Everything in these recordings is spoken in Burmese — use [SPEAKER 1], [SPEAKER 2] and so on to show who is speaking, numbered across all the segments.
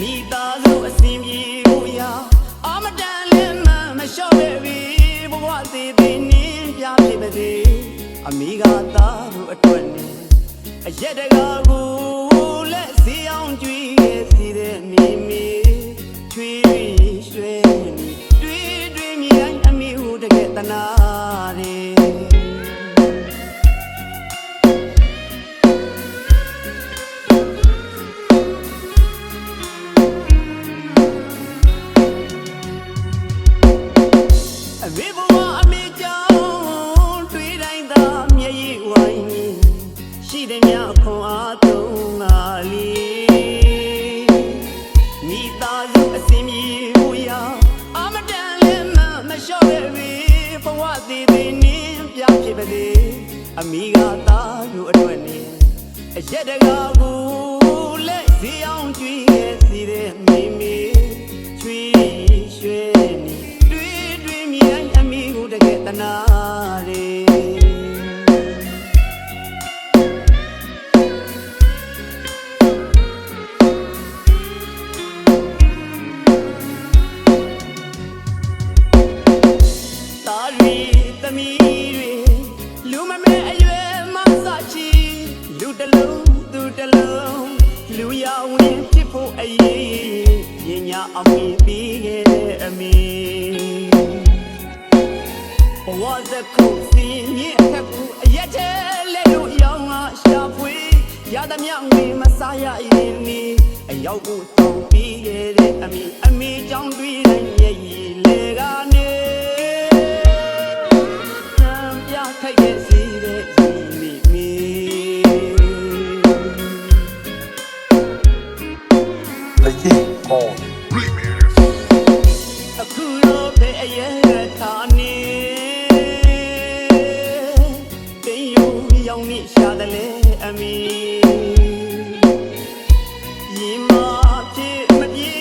[SPEAKER 1] မိသားစုအစဉ်ပြေဖို့ရာအမတန်လည်းမမလျှော့ပဲပြီဘဝသေးသေးနင်းပြဖြစ်ပါစေအမိကသားတို့အတွက်နဲ့အရက်တကာကိုလက်စီအောင်ကြွေးရဲ့စီတဲ့မိမိချွေးရွှဲတွေ့တွေ့မြင်အမိဟုတကယ်တနာ ဖြစ်ပါလေအမိကသားတို့အတွက်နေအရက်တကာကိုလက်စီအောင်ကြွေးရဲ့စီတဲ့မိမိချွေး တကယ်တနာတယ်တာရီသမီးတွေလူမမဲအရွယ်မဆချီလူတလုံးသူတလုံးလူရဝင်ဖြစ်ဖို့အရေးပညာအမီပြီးခဲ့တဲ့အမီ ဘဝစကုစီမြင့်ထက်ကူအရက်ထဲလဲလို့ရောင်းလာရှာဖွေရသမျှငွေမစားရရင်နီအရောက်ကိုတောင်းပြီးခဲ့တဲ့အမီအမီကြောင့်တွေ့တိုင်းရဲ့ရည်လေကနေတံပြထိုက်တဲ့စီတဲ့ဒီမိမိ
[SPEAKER 2] လက်ရှိပေါ်
[SPEAKER 1] တယ်လေအမီရင်မဖြစ်မပြေ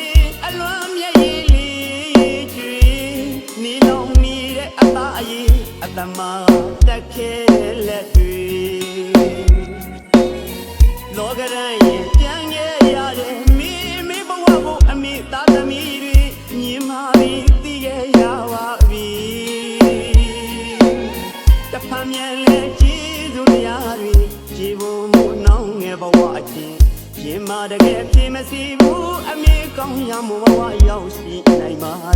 [SPEAKER 1] အလွမ်းမျက်ရည်လေးကျွေနေလောင်နေတဲ့အသားအရေးအတမတက်ခဲလက်တွေလောကရန်ရင် ယ်ဘဝအချင်းရင်မတကယ်ပြေမစီဘူးအမိကောင်းရမဘဝရောက်ရှိနိုင်ပါ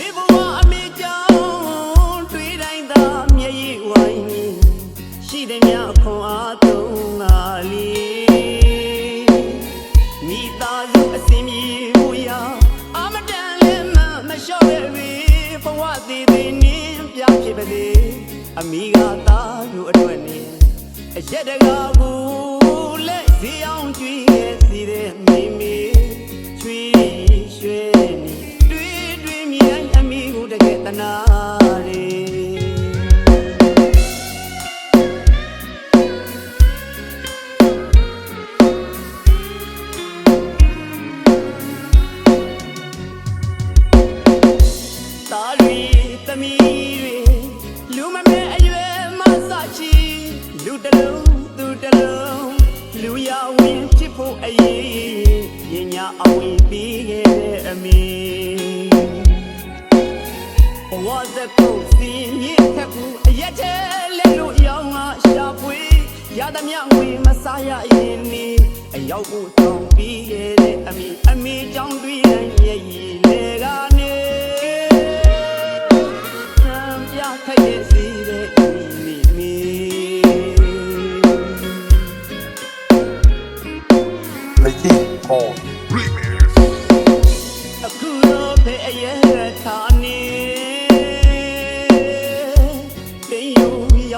[SPEAKER 1] ဝေးဘဝအမေကြောင့်တွေ့တိုင်းသာမျက်ရည်ဝိုင်းရှိတဲ့မြခွန်အားသုံးငါလီမိသားစုအစင်မြေဝရအမတန်လည်းမမလျှော့ရဲ့ပြီဘဝသေးသေးနင်းပြဖြစ်ပါလေအမိကသားတို့အတွက်နေအရက်တကာကိုလက်စီအောင်ကြွေးရဲ့စီတဲ့မိမိချွေးရွှဲနေ တကယ်တနာတယ်တာရီသမီးတွေလူမမဲအရွယ်မဆချီလူတလုံးသူတလုံးလူရဝင်ဖြစ်ဖို့အရေးပညာအဝင်ပြီးခဲ့တဲ့အမီဘ ဝစကုစီမြင့်ထက်ကူအရက်ထဲလဲလို့ရောင်းလာရှာဖွေရသမျှငွေမစားရရင်နီအရောက်ကိုတောင်းပြီးခဲ့တဲ့အမီအမီကြောင့်တွေ့တိုင်းရဲ့ရည်လေကနေတံပြထိုက်တဲ့စီတဲ့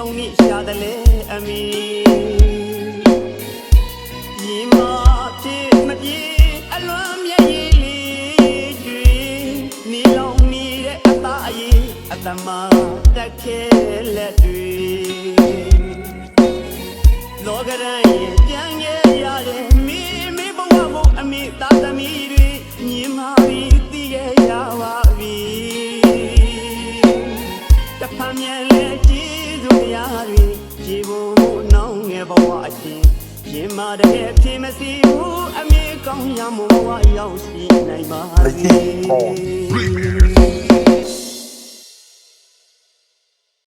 [SPEAKER 2] ရော
[SPEAKER 1] င်နေရှာတယ်လေအမီဒီမှာဖြစ်မပြေအလွမ်းမြည်ရည်လေးတွေနီလောင်နေတဲ့အသားအရေးအသမတက်ခဲလက်တွေလောကရန်ရဲ့ပြန်ခဲ့ရတဲ့မိ ရှင်ရင်မာတဲ့ဖြစ်မစီဘူးအမေကောင်းရမို့ဝါရောက်ရှိနိုင်ပါ
[SPEAKER 2] စေ